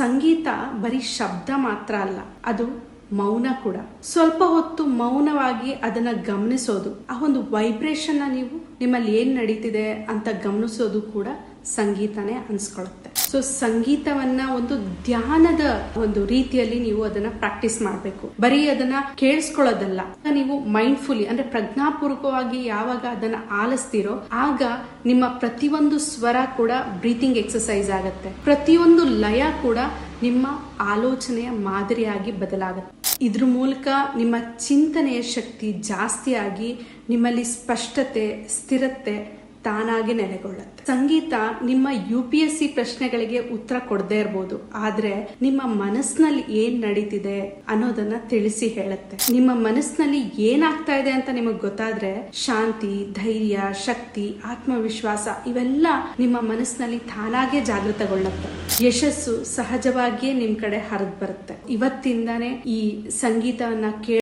ಸಂಗೀತ ಬರೀ ಶಬ್ದ ಮಾತ್ರ ಅಲ್ಲ, ಅದು ಮೌನ ಕೂಡ. ಸ್ವಲ್ಪ ಹೊತ್ತು ಮೌನವಾಗಿ ಅದನ್ನ ಗಮನಿಸೋದು, ಆ ಒಂದು ವೈಬ್ರೇಷನ್ ನೀವು ನಿಮ್ಮಲ್ಲಿ ಏನ್ ನಡೀತಿದೆ ಅಂತ ಗಮನಿಸೋದು ಕೂಡ ಸಂಗೀತನೇ ಅನ್ಸ್ಕೊಳುತ್ತೆ. ಸೊ ಸಂಗೀತವನ್ನ ಒಂದು ಧ್ಯಾನದ ಒಂದು ರೀತಿಯಲ್ಲಿ ನೀವು ಅದನ್ನ ಪ್ರಾಕ್ಟೀಸ್ ಮಾಡಬೇಕು. ಬರೀ ಅದನ್ನ ಕೇಳಿಸ್ಕೊಳ್ಳೋದಲ್ಲ. ನೀವು ಮೈಂಡ್ಫುಲಿ ಅಂದ್ರೆ ಪ್ರಜ್ಞಾಪೂರ್ವಕವಾಗಿ ಯಾವಾಗ ಅದನ್ನ ಆಲಿಸ್ತಿರೋ, ಆಗ ನಿಮ್ಮ ಪ್ರತಿಯೊಂದು ಸ್ವರ ಕೂಡ ಬ್ರೀತಿಂಗ್ ಎಕ್ಸಸೈಸ್ ಆಗುತ್ತೆ. ಪ್ರತಿಯೊಂದು ಲಯ ಕೂಡ ನಿಮ್ಮ ಆಲೋಚನೆಯ ಮಾದರಿಯಾಗಿ ಬದಲಾಗುತ್ತೆ. ಇದ್ರ ಮೂಲಕ ನಿಮ್ಮ ಚಿಂತನೆಯ ಶಕ್ತಿ ಜಾಸ್ತಿಯಾಗಿ ನಿಮ್ಮಲ್ಲಿ ಸ್ಪಷ್ಟತೆ, ಸ್ಥಿರತೆ ತಾನಾಗಿ ನೆಲೆಗೊಳ್ಳುತ್ತೆ. ಸಂಗೀತ ನಿಮ್ಮ ಯು ಸಿ ಪ್ರಶ್ನೆಗಳಿಗೆ ಉತ್ತರ ಕೊಡದೇ ಇರಬಹುದು ಆದ್ರೆ ನಿಮ್ಮ ಮನಸ್ಸಿನಲ್ಲಿ ಏನ್ ನಡೀತಿದೆ ಅನ್ನೋದನ್ನ ತಿಳಿಸಿ ಹೇಳುತ್ತೆ. ನಿಮ್ಮ ಮನಸ್ಸಿನಲ್ಲಿ ಏನಾಗ್ತಾ ಇದೆ ಅಂತ ನಿಮಗೆ ಗೊತ್ತಾದ್ರೆ ಶಾಂತಿ, ಧೈರ್ಯ, ಶಕ್ತಿ, ಆತ್ಮವಿಶ್ವಾಸ ಇವೆಲ್ಲ ನಿಮ್ಮ ಮನಸ್ಸಿನಲ್ಲಿ ತಾನಾಗೆ ಜಾಗೃತಗೊಳ್ಳುತ್ತೆ. ಯಶಸ್ಸು ಸಹಜವಾಗಿಯೇ ನಿಮ್ ಕಡೆ ಹರಿದ್ ಬರುತ್ತೆ ಇವತ್ತಿಂದಾನೇ ಈ ಸಂಗೀತವನ್ನ ಕೇಳ